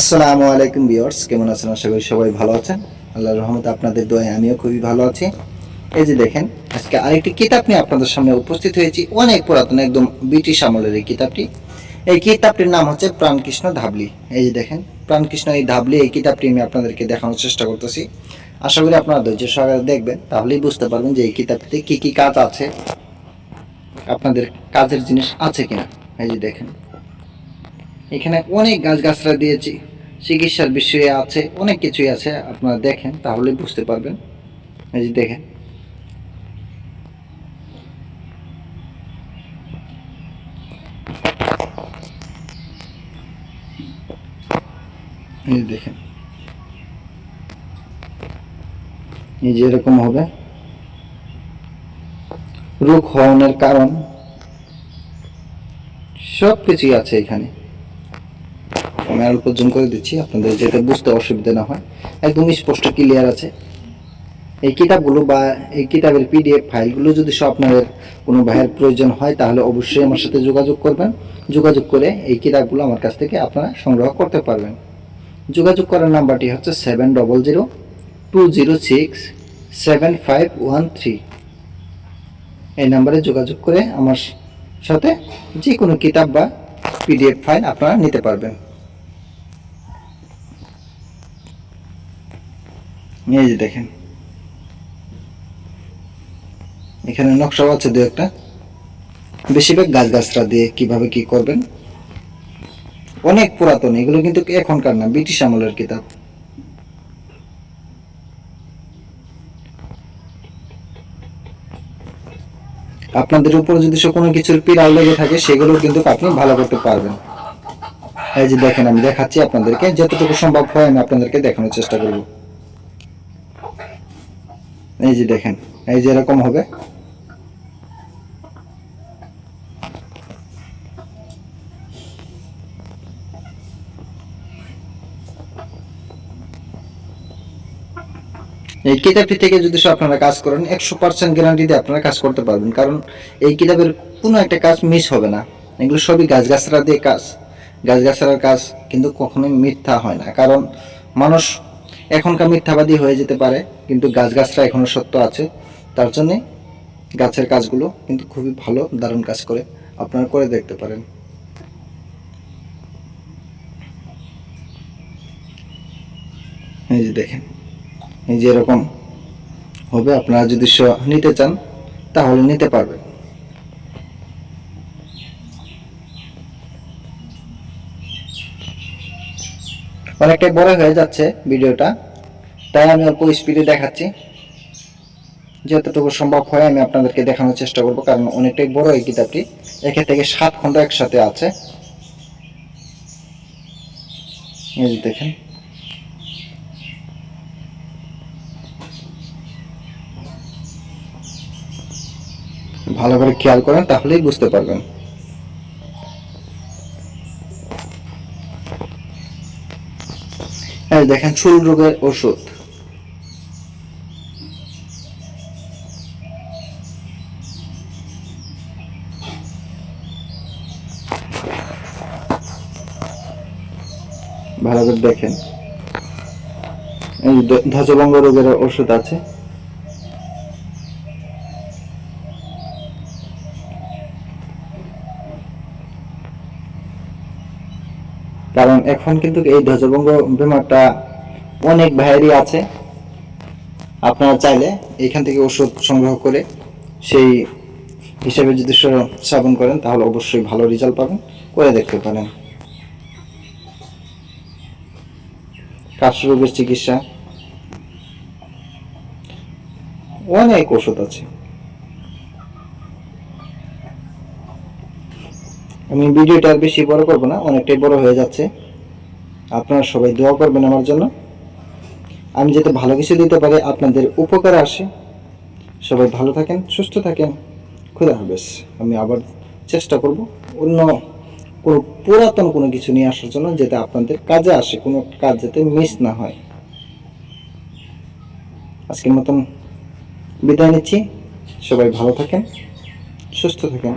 আসসালামু আলাইকুম বিয়ার্স কেমন আছেন? আশা করি সবাই ভালো আছেন। আল্লাহর রহমতে আপনাদের দোয়ায় আমিও খুবই ভালো আছি। এই যে দেখেন, আজকে আরেকটি কিতাব নিয়ে আপনাদের সামনে উপস্থিত হয়েছি। অনেক পুরাতন, একদম ব্রিটিশ আমলের এই কিতাবটি। এই কিতাবটির নাম হচ্ছে প্রাণকৃষ্ণ ধাবলি। এই যে দেখেন, প্রাণকৃষ্ণ এই ধাবলি, এই কিতাবটি আমি আপনাদেরকে দেখানোর চেষ্টা করতেছি। আশা করি আপনারা ধৈর্য সহকারে দেখবেন, তাহলেই বুঝতে পারবেন যে এই কিতাবটিতে কি কি কাজ আছে, আপনাদের কাজের জিনিস আছে কিনা। এই যে দেখেন, এখানে অনেক গাছগাছরা দিয়েছি। চিকিৎসার বিষয়ে আছে, অনেক কিছুই আছে, আপনারা দেখেন তাহলে বুঝতে পারবেন। এই যে দেখেন। এই দেখেন। এই যে এরকম হবে। রোগ হওয়ানোর কারণ সব কিছুই আছে এখানে। আমি আরও পর্যন্ত করে দিচ্ছি। আপনাদের যাতে বুঝতে অসুবিধা না হয়। একদম স্পষ্ট ক্লিয়ার আছে। এই কিতাবগুলো বা এই কিতাবের পিডিএফ ফাইলগুলো যদি সব আপনাদের কোনো ভাইয়ের প্রয়োজন হয়, তাহলে অবশ্যই আমার সাথে যোগাযোগ করবেন। যোগাযোগ করে এই কিতাবগুলো আমার কাছ থেকে আপনারা সংগ্রহ করতে পারবেন। যোগাযোগ করার নাম্বারটি হচ্ছে seven double zero two zero six seven five one three এই নাম্বারে যোগাযোগ করে আমার সাথে যে কোনো কিতাব বা পিডিএফ ফাইল আপনারা নিতে পারবেন। এই যে দেখেন। এখানে নকশাও আছে দু একটা। বেশিরভাগ গাছ গাছরা দিয়ে কীভাবে কি করবেন? অনেক পুরাতন, এগুলো কিন্তু এখনকার না, ব্রিটিশ আমলের কিতাব। আপনাদের উপরে যদি কোনো কিছুর পিড়াল লেগে থাকে, সেগুলো কিন্তু আপনি ভালো করতে পারবেন। এই যে দেখেন, আমি দেখাচ্ছি আপনাদেরকে, যতটুকু সম্ভব হয় আমি আপনাদেরকে দেখানোর চেষ্টা করব। এই যে দেখেন, এই যে এরকম হবে। এই কিতাবটি থেকে যদি আপনারা কাজ করেন, একশো পার্সেন্ট গ্যারান্টি দিয়ে আপনারা কাজ করতে পারবেন, কারণ এই কিতাবের কোনো একটা কাজ মিস হবে না। এগুলো সবই গাছগাছরা দিয়ে কাজ। গাছগাছরার কাজ কিন্তু কখনোই মিথ্যা হয় না, কারণ মানুষ এখনকার মিথ্যাবাদী হয়ে যেতে পারে, কিন্তু গাছগাছরা এখনও সত্য আছে। তার জন্যে গাছের কাজগুলো কিন্তু খুবই ভালো, দারুণ কাজ করে। আপনারা করে দেখতে পারেন। এই যে দেখেন, এই যে এরকম হবে। আপনারা যদি নিতে চান, তাহলে নিতে পারবেন। অনেকটাই বড় হয়ে যাচ্ছে ভিডিওটা, তাই আমি অল্প স্পিডে দেখাচ্ছি। যতটুকু সম্ভব হয় আমি আপনাদেরকে দেখানোর চেষ্টা করব, কারণ অনেকটাই বড় এই কিতাবটি। একে থেকে সাত খণ্ড একসাথে আছে। দেখেন। ভালো করে খেয়াল করেন, তাহলেই বুঝতে পারবেন। এই দেখেন চুল রোগের ওষুধ। ভালো করে দেখেন। এই ধ্বজভঙ্গ রোগের ওষুধ আছে। কারণ এখন কিন্তু এই ধ্বজভঙ্গ বিমারটা অনেক ভাইয়েরই আছে। আপনারা চাইলে এখান থেকে ওষুধ সংগ্রহ করে সেই হিসাবে যদি সেবন করেন, তাহলে অবশ্যই ভালো রেজাল্ট পাবেন। করে দেখতে পারেন। কাশ রোগের চিকিৎসা। অনেক ওষুধ আছে। আমি ভিডিওটা আর বেশি বড় করব না, অনেকটাই বড় হয়ে যাচ্ছে। আপনারা সবাই দোয়া করবেন আমার জন্য। আমি যাতে ভালো কিছু দিতে পারি, আপনাদের উপকার আসে। সবাই ভালো থাকেন, সুস্থ থাকেন। খুদা হাফেজ। আমি আবার চেষ্টা করব অন্য কোনো পুরাতন কোনো কিছু নিয়ে আসার জন্য, যাতে আপনাদের কাজে আসে, কোনো কাজ যাতে মিস না হয়। আজকের মতন বিদায় নিচ্ছি। সবাই ভালো থাকেন, সুস্থ থাকেন।